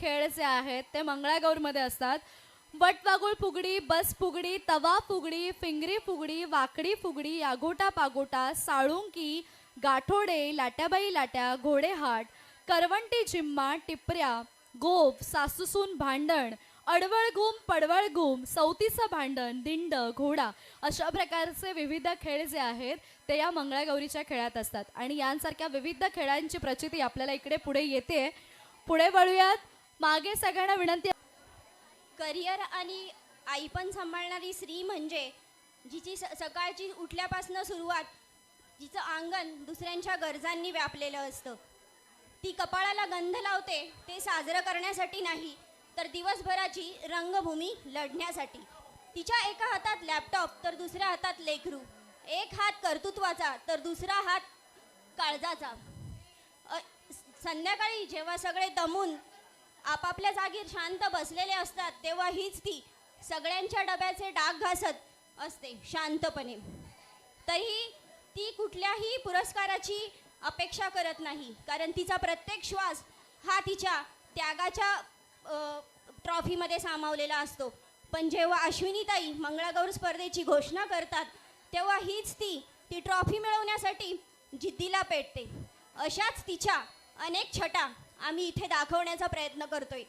खेळ जे आहेत ते मंगळागौरमध्ये असतात. वटवागुळ फुगडी बस फुगडी तवा फुगडी फिंगरी फुगडी वाकडी फुगडी यागोटा पागोटा साळुंकी गाठोडे लाट्याबाई लाट्या घोडेहाट करवंटी चिम्मा टिपऱ्या गोफ सासूसून भांडण अडवळ घुम पडवळ घुम सौतीचं भांडण दिंड घोडा अशा प्रकारचे विविध खेळ जे आहेत ते या मंगळागौरीच्या खेळात असतात. आणि यांसारख्या विविध खेळांची प्रचिती आपल्याला इकडे पुढे येते. पुढे वळूयात. मागे सगळ्यांना विनंती करिअर आणि आई पण सांभाळणारी स्त्री म्हणजे जिची स सकाळची उठल्यापासनं सुरुवात जिचं अंगण दुसऱ्यांच्या गरजांनी व्यापलेलं असतं. ती कपाळाला गंध लावते ते साजरं करण्यासाठी नाही तर दिवसभराची रंगभूमी लढण्यासाठी. तिच्या एका हातात लॅपटॉप तर दुसऱ्या हातात लेखरू एक हात कर्तृत्वाचा तर दुसरा हात काळजाचा. संध्याकाळी जेव्हा सगळे दमून आपापल्या जागी शांत बसलेले असतात तेव्हा हीच ती सगळ्यांच्या डब्याचे डाग घासत असते शांतपणे. तरीही ती कुठल्याही पुरस्काराची अपेक्षा करत नाही कारण तिचा प्रत्येक श्वास हा तिच्या त्यागाच्या ट्रॉफीमध्ये सामावलेला असतो. पण जेव्हा अश्विनीताई मंगळागौर स्पर्धेची घोषणा करतात तेव्हा हीच ती ती ट्रॉफी मिळवण्यासाठी जिद्दीला पेटते. अशाच तिच्या अनेक छटा आम्ही इथे दाखवण्याचा प्रयत्न करतोय.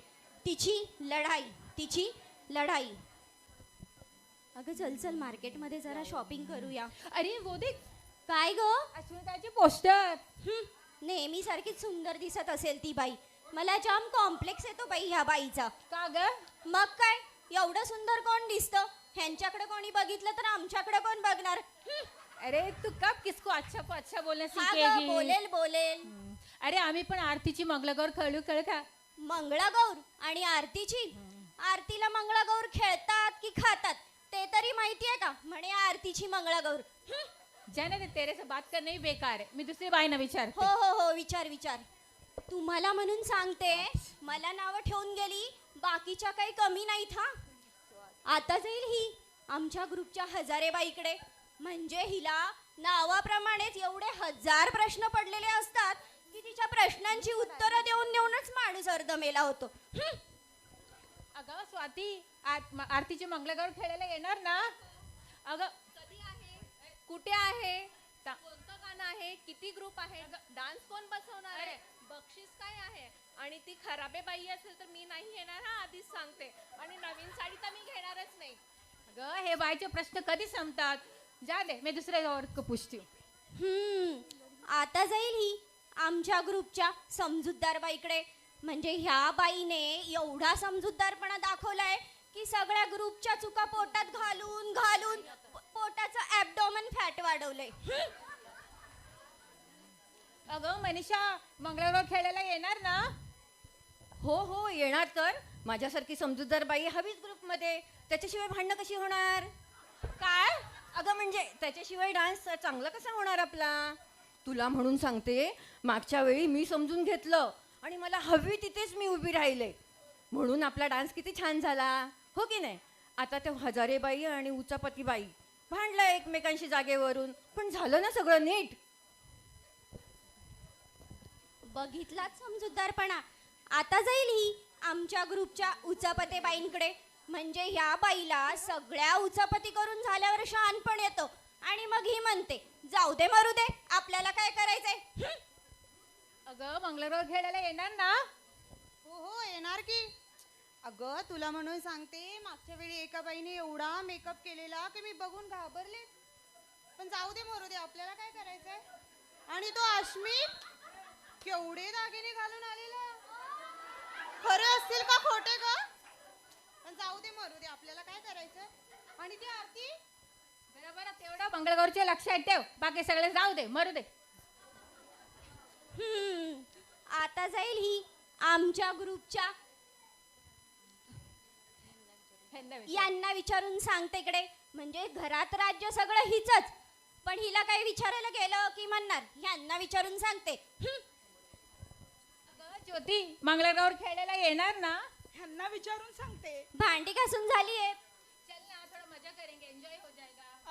तिची लढाई तिची लढाई. अगं चल चल मार्केटमध्ये जरा शॉपिंग करूया. अरे वो देख. काय ग? अश्विताचे पोस्टर. नेहमी सारखीच सुंदर दिसत असेल ती बाई. मला जाम कॉम्प्लेक्स येतो बाई ह्या बाईचा. का ग? मग काय? एवढं सुंदर कोण दिसतं? ह्यांच्याकडे कोणी बघितलं तर आमच्याकडे कोण बघणार? अरे तू कब किसको अच्छा को अच्छा बोलना सीखेगी बोलेल बोलेल. अरे आम्ही पण आरतीची मंगलगौर खेळू खेळ का? मंगळागौर आणि आरतीची? आरतीला मंगळागौर खेळतात की खातात? ते तरी माहितीये का? म्हणे आरतीची मंगळागौर. जाने तेरे से बात करना ही बेकार है मी दुसरी बाई ना विचारते. हो हो हो विचार विचार. तुम्हाला म्हणून सांगते मला नावं ठेवून गेली बाकीच्या काही कमी नाहीत हा? आता जाईल ही आमच्या ग्रुपच्या हजारे बाईकडे म्हणजे हिला नावाप्रमाणेच एवढे हजार प्रश्न पडलेले असतात की तिच्या प्रश्नांची उत्तरं देऊन देऊनच माणूस अर्ध मेला होतो. हं. अगं स्वाती आत- म- आरतीची मंगलगौर खेळायला येणार ना? अगं कुठे आहे? ता- कोणतं गाणं आहे? किती ग्रुप आहे? डान्स कोण बसवणार आहे? बक्षीस काय आहे? आणि ती खराबे बाई असेल तर मी नाही येणार हा? आधीच सांगते. आणि नवीन साडी तर मी घेणारच नाही. अगं हे बाईचे प्रश्न कधी संपतात? जा दे मी दुसऱ्या गावावर क- पुछती हूँ. हम्म आता जाईल ही. आमच्या ग्रुपच्या समजूतदार बाईकडे म्हणजे ह्या बाईने एवढा समजूतदारपणा दाखवलाय की सगळ्या ग्रुपच्या चुका पोटात घालून घालून पोटाचं ऍबडॉमन फॅट वाढवलंय. अगं मनीषा मंगळगौर खेळायला येणार ना? हो हो येणार तर. माझ्यासारखी समजूतदार बाई हवीच ग्रुपमध्ये. त्याच्याशिवाय भांडणं कशी होणार? काय? अगं म्हणजे त्याच्याशिवाय डान्स चांगला कसा होणार आपला? तुला म्हणून सांगते मागच्या वेळी मी समजून घेतलं आणि मला हवी तिथेच मी उभी राहिले. म्हणून आपला डान्स किती छान झाला. हो की नाही? आता ते हजारे बाई आणि उचापती बाई भांडलं एकमेकांशी जागेवरून. पण झालं ना सगळं नीट? बघितलाच समजूतदारपणा. आता जाईल ही आमच्या ग्रुपच्या उचापते बाईंकडे म्हणजे ह्या बाईला सगळ्या उचापती करून झाल्यावर शहाणपण येतो. आणि मग ही म्हणते जाऊ दे मरू दे. आपल्याला काय करायचंय. अगं मंगळगौर खेळायला येणार ना? हो हो येणार की. अगं तुला म्हणून सांगते मागच्या वेळी एका बाईने एवढा मेकअप केलेला की मी बघून घाबरले. पण जाऊ दे मरू दे आपल्याला काय करायचंय? आणि तो अश्मित केवढे दागिने घालून आलेला? खरे असतील का खोटे का पण जाऊ दे मरू दे आपल्याला काय करायचंय? आणि ती आरती? बरोबर तेवढं मंगळगौरचे लक्षात ठेव. बाकी सगळे जाऊ दे मरू दे. हम्म. आता जाईल ही आमच्या ग्रुपच्या. ह्यांना विचार. यांना विचारून सांगते इकडे. म्हणजे घरात राज्य सगळं हिचच. पण हिला काही विचारायला गेलं की म्हणणार ह्यांना विचारून सांगते. हं. अगं, ज्योती मंगळगौर खेळायला येणार ना? ह्यांना विचारून सांगते. भांडी घासून झाली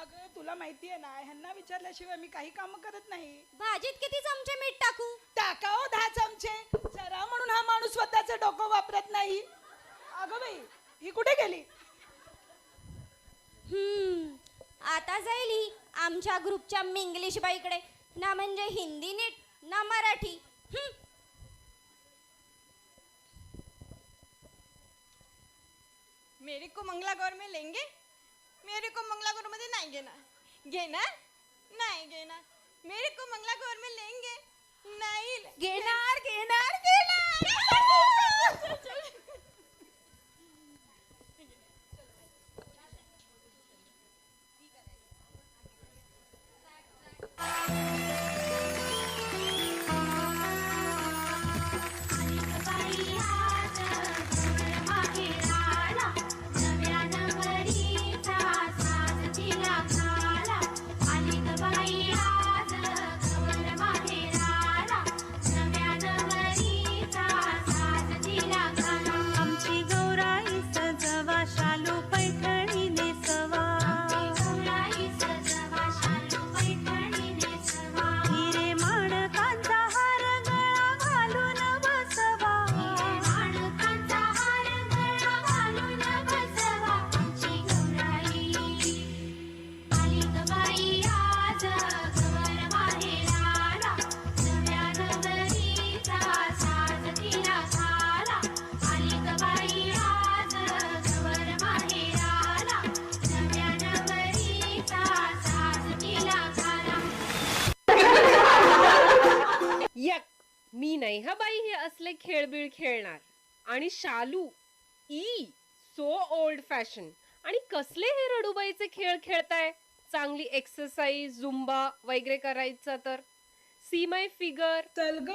अगं तुला माहितीये ना ह्यांना विचारल्याशिवाय मी काही काम करत नाही. भाजीत किती चमचे मीठ टाकू? टाकाओ दहा चमचे. जरा म्हणून हा माणूस स्वतःचं डोकं वापरत नाही. अगं बाई ही कुठे गेली? हम्म, आता जाईल ही आमच्या ग्रुपच्या इंग्लिश बाईकडे ना म्हणजे हिंदी नीट ना मराठी. हम्म. मेरे को मंगला गौर में लेंगे? मेरे को मंगला गौरमध्ये नाही घेणार घेणार नाही घेणार मेरे को मंगला गौर में लेंगे। नाही। घेणार घेणार शालू ई सो ओल्ड फॅशन. आणि कसले हे रडूबाईचे खेळ खेळताय? चांगली एक्सरसाइज झुंबा वगैरे करायचं तर? सी माय फिगर चल ग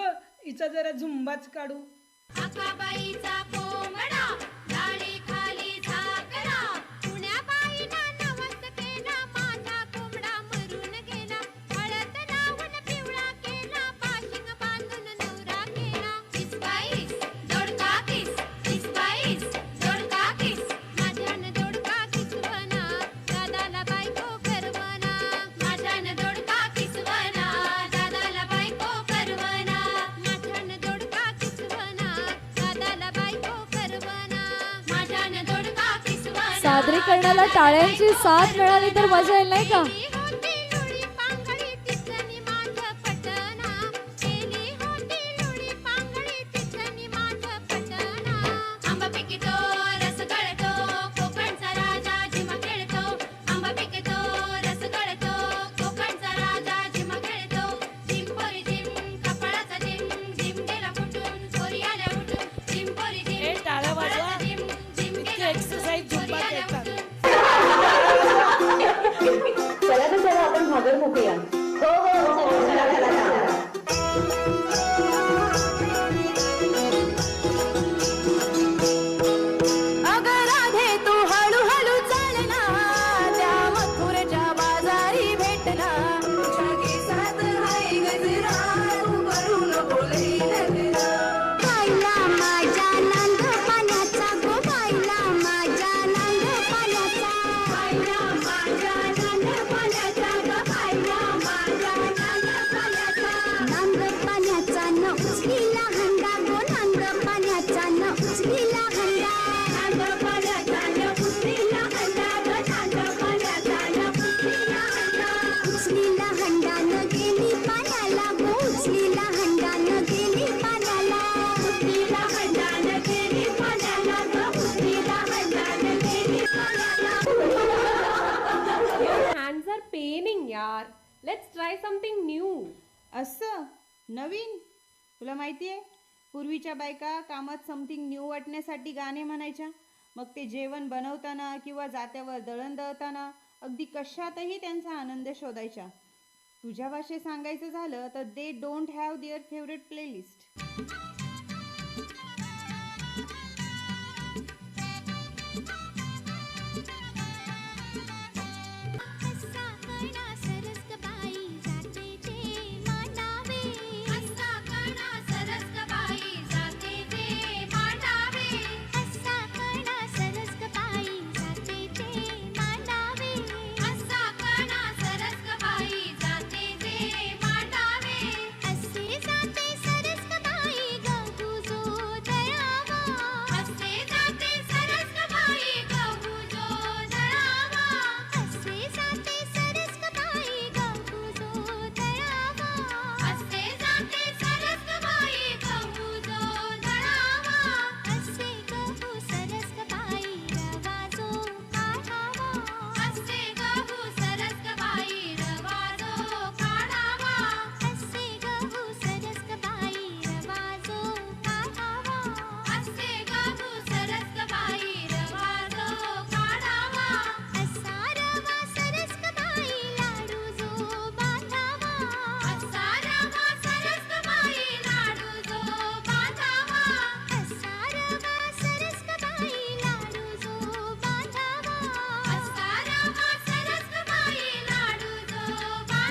हिचा जरा झुंबाच काढू. सादरीकरणाला टाळ्यांची साथ मिळाली तर मजा येईल नाही का? नवीन? तुला माहिती आहे? पूर्वीच्या बायका कामात समथिंग न्यू वाटण्यासाठी गाणे म्हणायच्या. मग ते जेवण बनवताना किंवा जात्यावर दळण दळताना अगदी कशातही त्यांचा आनंद शोधायच्या. तुझ्या भाषेत सांगायचं झालं तर they don't have their favourite playlist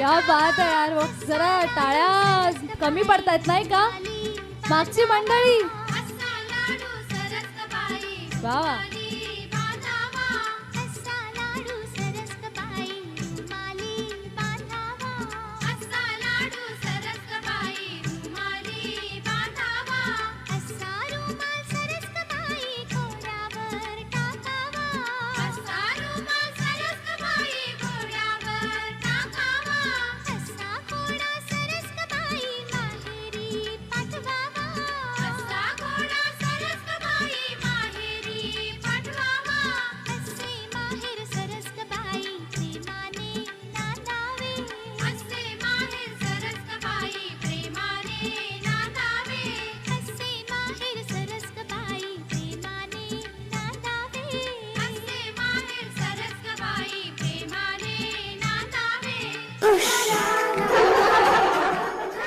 क्या बात आहे यार मग जरा टाळ्या कमी पडतायत नाही का? मागची मंडळी. वा.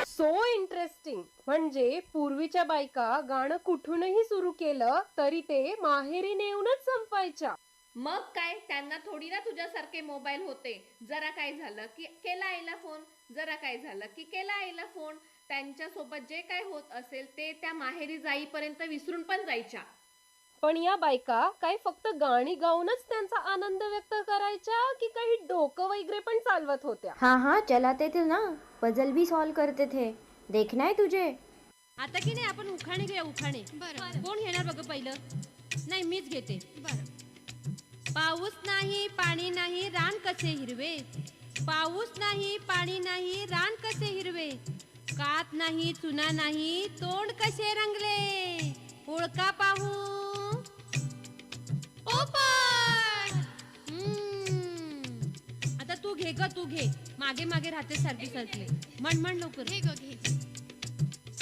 सो इंटरेस्टिंग म्हणजे पूर्वीच्या बायका गाणं कुठूनही सुरू केलं तरी ते माहेरी नेऊनच संपायच्या मग काय? त्यांना थोडी ना तुझ्यासारखे मोबाईल होते. जरा काय झालं की केला आईला फोन? जरा काय झालं की केला आईला फोन? त्यांच्यासोबत जे काय होत असेल ते त्या माहेरी जाईपर्यंत विसरून पण जायच्या. पण या बायका काय फक्त गाणी गाऊनच त्यांचा आनंद व्यक्त करायच्या की काही डोकं वगैरे पण चालवत होत्या? हाँ हाँ चलाते थे ना. पजल भी सॉल्व करते थे. देखना है तुझे. आता की नाही आपण उखाणे घेऊया उखाणे. कोण घेणार बघ पहिलं? नाही मीच घेते. पाऊस नाही पाणी नाही रान कसे हिरवे? पाऊस नाही पाणी नाही रान कसे हिरवे? कात नाही चुना नाही तोंड कसे रंगले? ओळखा पाहू हम्म. आता तू घे ग तू घे. मागे मागे राहते सारखी सारखी म्हण म्हण लवकर. घे ग घे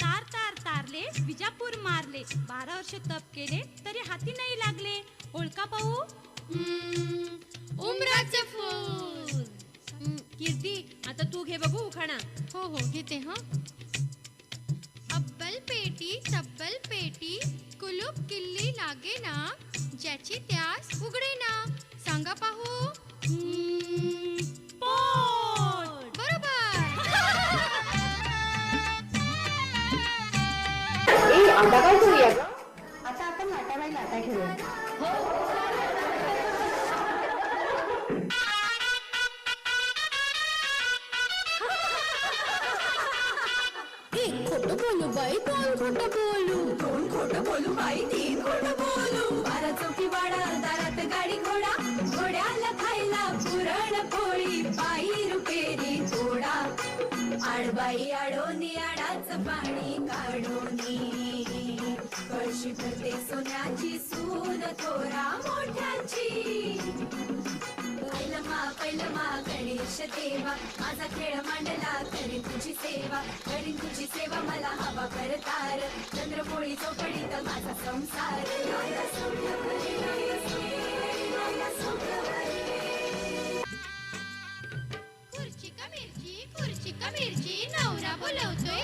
तार तार तारले विजापूर मारले. बारा वर्ष तप केले तरी हाती नाही लागले. ओळखा पाहू. उमराचे फूल. हम्म, कीर्ती आता तू घे बघू उखाणा. हो हो घेते हा. अब्बल पेटी तब्बल पेटी. कुलूप किल्ली लागे ना ज्याची त्यास उघडे ना. सांगा पाहू. बरोबर. आई आडोनी आडाच पाणी काढोनी कळशी भरते सोन्याची सून थोरा मोठ्याची. पैलमा पैलमा गणेश देवा माझा खेळ मांडला करी तुझी सेवा. करीन तुझी सेवा मला हवा करतार. चंद्रपोळी चोपडीत माझा संसार. मिरची नवरा बोलवतोय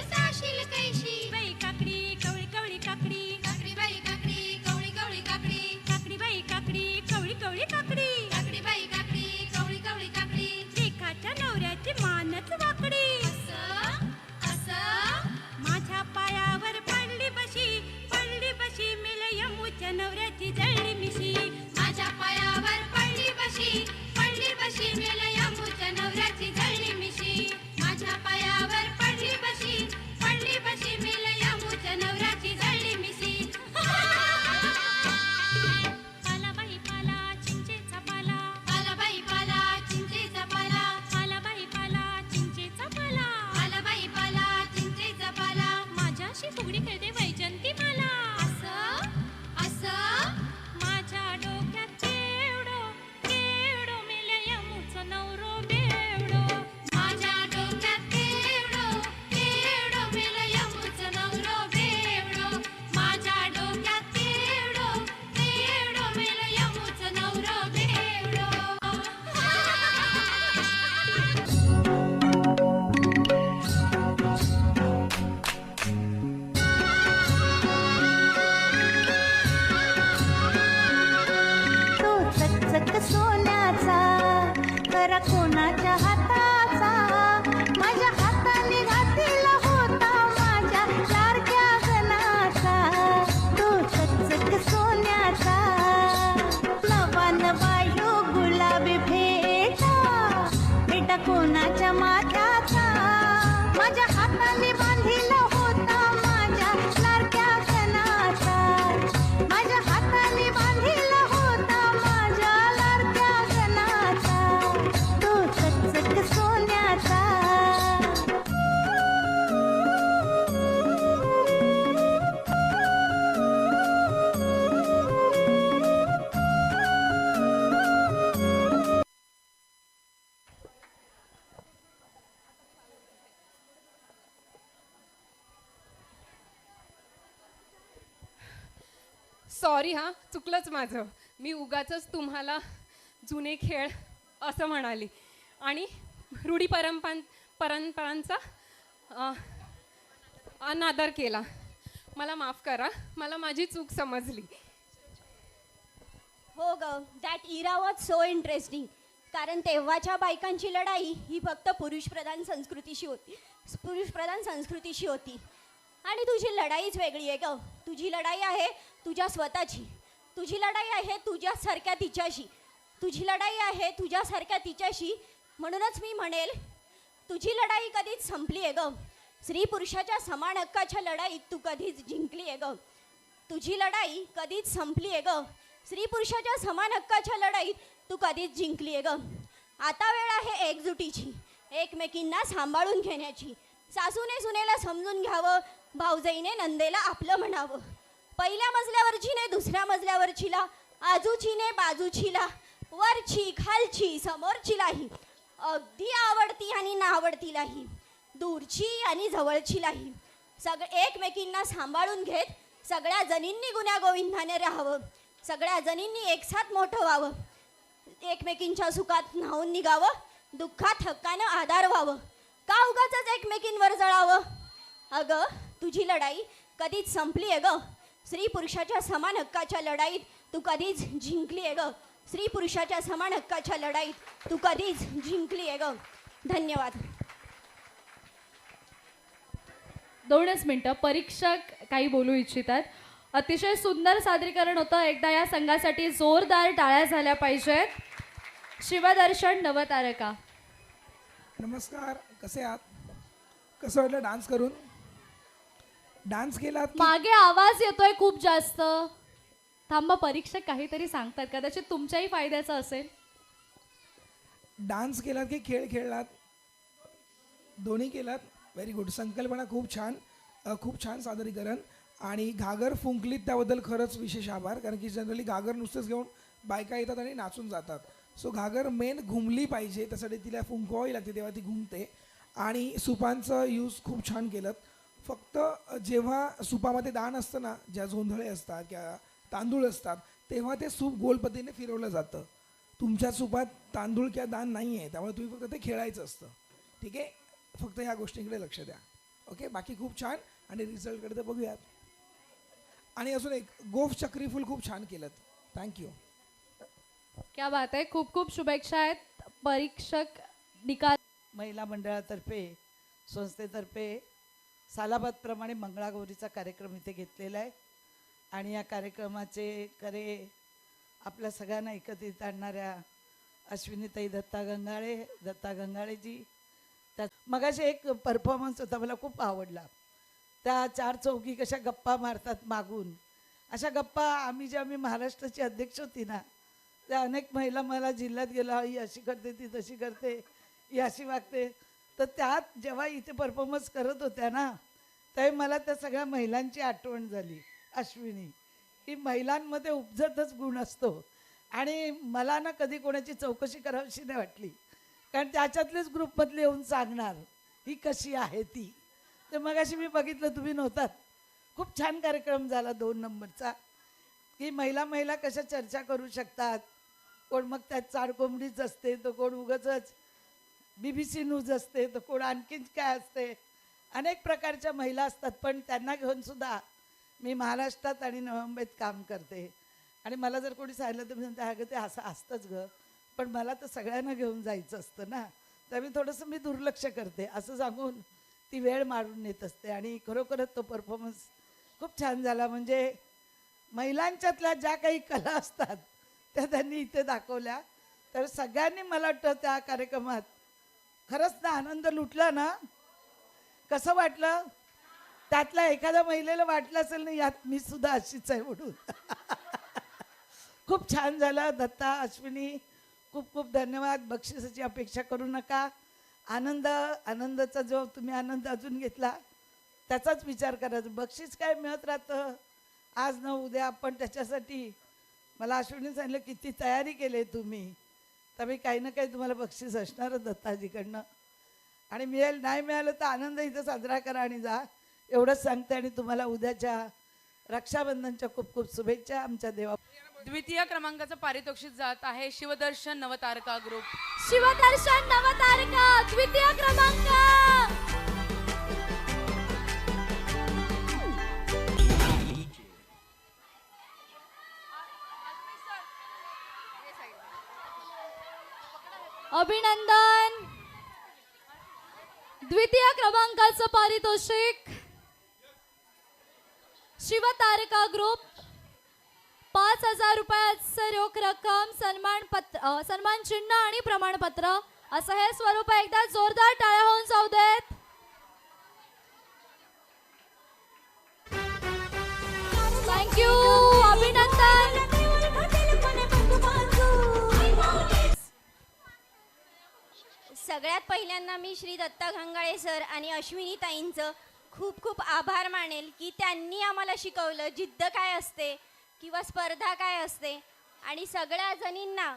सॉरी हा चुकलंच माझं. मी उगाच तुम्हाला जुने खेळ असं म्हणाली. आणि रूढी परंपरां परंपरांचा अनादर केला. मला माफ करा मला माझी चूक समजली. हो ग that era was so interesting कारण तेव्हाच्या बायकांची लढाई ही फक्त पुरुषप्रधान संस्कृतीशी होती पुरुषप्रधान संस्कृतीशी होती. आणि तुझी लढाईच वेगळी आहे ग. तुझी लढाई आहे तुझ्या स्वतःची. तुझी लढाई आहे तुझ्यासारख्या तिच्याशी. तुझी लढाई आहे तुझ्यासारख्या तिच्याशी. म्हणूनच मी म्हणेल तुझी लढाई कधीच संपली आहे ग. स्त्री पुरुषाच्या समान हक्काच्या लढाईत तू कधीच जिंकली आहे ग. तुझी लढाई कधीच संपली आहे ग. स्त्री पुरुषाच्या समान हक्काच्या लढाईत तू कधीच जिंकली आहे ग. आता वेळ आहे एकजुटीची एकमेकींना सांभाळून घेण्याची. सासूने सुनेला समजून घ्यावं भाऊजाईने नंदेला आपलं म्हणावं. पहिल्या मजल्यावरचीने दुसऱ्या मजल्यावरचीला आजूचीने बाजूचीला वरची खालची समोरचीलाही. अगदी आवडती आणि नावडतीलाही. दूरची आणि जवळचीलाही. सग एकमेकींना सांभाळून घेत सगळ्या जणींनी गुण्यागोविंदाने राहावं. सगळ्या जणींनी एकसाथ मोठं व्हावं. एकमेकींच्या सुखात न्हावून निघावं. दुःखात हक्कानं आधार व्हावं. का उगाच एकमेकींवर जळावं? अगं तुझी लढाई कधीच संपली आहे गं. स्त्री पुरुषाच्या समान हक्काच्या लढाईत तू कधीच जिंकली आहे ग. स्त्री पुरुषाच्या समान हक्काच्या लढाईत तू कधीच जिंकली आहे ग. धन्यवाद. दोनच मिनटं. परीक्षक काही बोलू इच्छितात. अतिशय सुंदर सादरीकरण होतं. एकदा या संघासाठी जोरदार टाळ्या झाल्या पाहिजेत. शिवदर्शन नवतारका. नमस्कार. कसे आहात? कसं वाटलं डान्स करून? डान्स केलात की? मागे आवाज येतोय खूप जास्त. थांबा परीक्षक काहीतरी सांगतात. कदाचित तुमच्याही फायद्याचं असेल. डान्स केलात की खेळ खेळलात? दोन्ही केलात? व्हेरी गुड संकल्पना खूप छान. खूप छान सादरीकरण. आणि घागर फुंकलीत त्याबद्दल खरंच विशेष आभार. कारण की जनरली घागर नुसतेच घेऊन बायका येतात आणि नाचून जातात. सो घागर मेन घुमली पाहिजे. त्यासाठी तिला फुंकवावी लागते तेव्हा ती घुमते. आणि सुपांचं यूज खूप छान केलं फक्त जेव्हा सुपामध्ये दाण असतं ना ज्या जोंधळे असतात किंवा तांदूळ असतात तेव्हा ते सूप गोल पद्धतीने फिरवलं जातं. तुमच्या सुपात तांदूळ किंवा दाण नाही आहे त्यामुळे तुम्ही फक्त ते खेळायचं असतं. ठीक आहे? फक्त ह्या गोष्टींकडे लक्ष द्या. ओके? बाकी खूप छान. आणि रिझल्टकडे तर बघूयात. आणि अजून एक गोफ चक्री फुल खूप छान केलं थँक्यू क्या बात आहे. खूप खूप शुभेच्छा आहेत. परीक्षक निकाल महिला मंडळातर्फे संस्थेतर्फे सालाबादप्रमाणे मंगळागौरीचा कार्यक्रम इथे घेतलेला आहे. आणि या कार्यक्रमाचे करे आपल्या सगळ्यांना एकत्रित आणणाऱ्या अश्विनीताई दत्ता गंगाळे दत्ता गंगाळेजी. त्या मगाशी एक परफॉर्मन्स होता मला खूप आवडला. त्या चार चौकी कशा गप्पा मारतात मागून. अशा गप्पा आम्ही जे आम्ही महाराष्ट्राची अध्यक्ष होती ना त्या अनेक महिला मला जिल्ह्यात गेला ही अशी करते ती तशी करते ही अशी वागते तर त्यात जेव्हा इथे परफॉर्मन्स करत होत्या ना त्यावेळी मला त्या सगळ्या महिलांची आठवण झाली अश्विनी. की महिलांमध्ये उपजतच गुण असतो. आणि मला ना कधी कोणाची चौकशी करावीशी नाही वाटली. कारण त्याच्यातलेच ग्रुपमधले येऊन सांगणार ही कशी आहे ती? तर मग अशी मी बघितलं तुम्ही नव्हतात. खूप छान कार्यक्रम झाला दोन नंबरचा. की महिला महिला कशा चर्चा करू शकतात? कोण मग त्यात चाडकोंबडीच असते तर कोण उगच बी बी सी न्यूज असते तर कोण आणखीन काय असते? अनेक प्रकारच्या महिला असतात पण त्यांना घेऊन सुद्धा मी महाराष्ट्रात आणि नवी मुंबईत काम करते. आणि मला जर कोणी सांगितलं तर मी म्हणते अगं ते असं असतंच गं पण मला तर सगळ्यांना घेऊन जायचं असतं ना. तर मी थोडंसं मी दुर्लक्ष करते. असं सांगून ती वेळ मारून नेत असते. आणि खरोखरच तो परफॉर्मन्स खूप छान झाला. म्हणजे महिलांच्यातल्या ज्या काही कला असतात त्या त्यांनी इथे दाखवल्या. तर सगळ्यांनी मला वाटतं त्या कार्यक्रमात खरंच ना आनंद लुटला ना? कसं वाटलं? त्यातल्या एखाद्या महिलेला वाटलं असेल ना यात मी सुद्धा अशीच आहे म्हणून. खूप छान झालं दत्ता अश्विनी खूप खूप धन्यवाद. बक्षिसाची अपेक्षा करू नका. आनंद आनंदाचा जो तुम्ही आनंद अजून घेतला त्याचाच विचार करायचा बक्षीस काय मिळत राहतं? आज न उद्या आपण त्याच्यासाठी मला अश्विनी सांगितलं किती तयारी केली तुम्ही. तर मी काही ना काही तुम्हाला बक्षीस असणारच दत्ताजीकडनं. आणि मिळेल नाही मिळालं तर आनंद इथं साजरा करा आणि जा. एवढंच सांगते आणि तुम्हाला उद्याच्या रक्षाबंधनच्या खूप खूप शुभेच्छा आमच्या देवा द्वितीय क्रमांकाचं पारितोषिक जात आहे शिवदर्शन नवतारका ग्रुप शिवदर्शन नवतारका द्वितीय क्रमांक! अभिनंदन. द्वितीय क्रमांकाचं पारितोषिक. शिवतारका ग्रुप पाच हजार रुपयाचं रोख रक्कम सन्मान पत्र सन्मान चिन्ह आणि प्रमाणपत्र. असं हे स्वरूप एकदा जोरदार टाळ्या होऊन जाऊ देत. सगळ्यात पहिल्यांदा मी श्री दत्ता घंगाळे सर आणि अश्विनी ताईंचं खूप खूप आभार मानेल की त्यांनी आम्हाला शिकवलं जिद्द काय असते किंवा स्पर्धा काय असते. आणि सगळ्या जणींना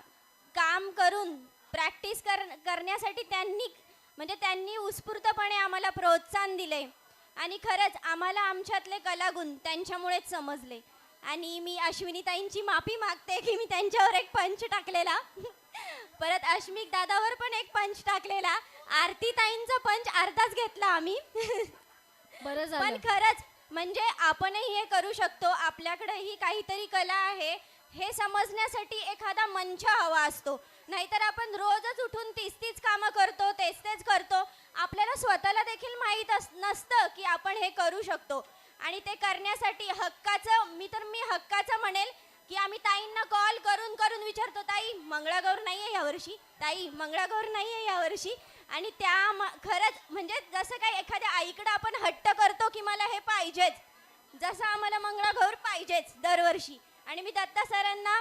काम करून प्रॅक्टिस कर करण्यासाठी त्यांनी म्हणजे त्यांनी उत्स्फूर्तपणे आम्हाला प्रोत्साहन दिले. आणि खरंच आम्हाला आमच्यातले कलागुण त्यांच्यामुळेच समजले. आणि मी अश्विनीताईंची माफी मागते की मी त्यांच्यावर एक पंच टाकलेला. अश्मिक दादावर पण एक पंच टाकलेला. आरती ताईंचा पंच अर्धाच घेतला आम्ही. बरं पण झालं खरंच म्हणजे आपणही हे करू शकतो. आपल्याकडेही काहीतरी कला आहे. हे समजण्यासाठी एखादा मंच हवा असतो. नाहीतर आपण रोजच उठून तीच तीच कामं करतो तेच तेच करतो. आपल्याला स्वतःला देखील माहीत अस नसतं की आपण हे करू शकतो. आणि ते करण्यासाठी हक्काचं मी तर मी हक्काचं म्हणेल की आम्ही ताईंना कॉल करून करून विचारतो ताई मंगळागौर नाही आहे यावर्षी ताई मंगळागौर नाही आहे यावर्षी आणि त्या म- खरंच म्हणजे जसं काही एखाद्या आईकडं आपण हट्ट करतो की मला हे पाहिजेच जसं आम्हाला मंगळागौर पाहिजेच दरवर्षी. आणि मी दत्ता सरांना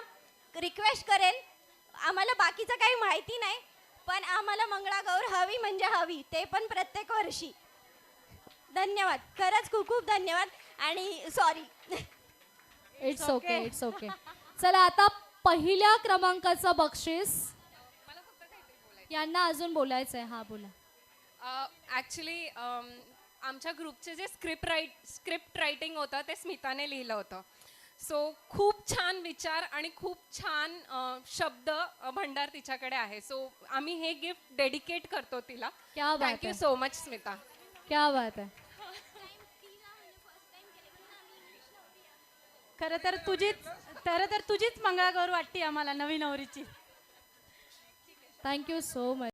रिक्वेस्ट करेल आम्हाला बाकीचं काही माहिती नाही पण आम्हाला मंगळागौर हवी म्हणजे हवी ते पण प्रत्येक वर्षी. धन्यवाद खरंच खूप खूप धन्यवाद. आणि sorry it's okay it's okay चला आता पहिल्या क्रमांकाचं बक्षीस. यांना अजून बोलायचंय. हा बोला. ॲक्च्युली आमच्या ग्रुपचे जे स्क्रिप्ट राईट स्क्रिप्ट रायटिंग होतं ते स्मिताने लिहिलं होतं. सो खूप छान विचार आणि खूप छान शब्द भंडार तिच्याकडे आहे. सो आम्ही हे गिफ्ट डेडिकेट करतो तिला. क्या बात थँक्यू आहे. So much Smita. क्या बात आहे खरं तर तुझीच खरं तर तुझीच मंगळागौर वाटते आम्हाला नवीन नवरीची. Thank you so much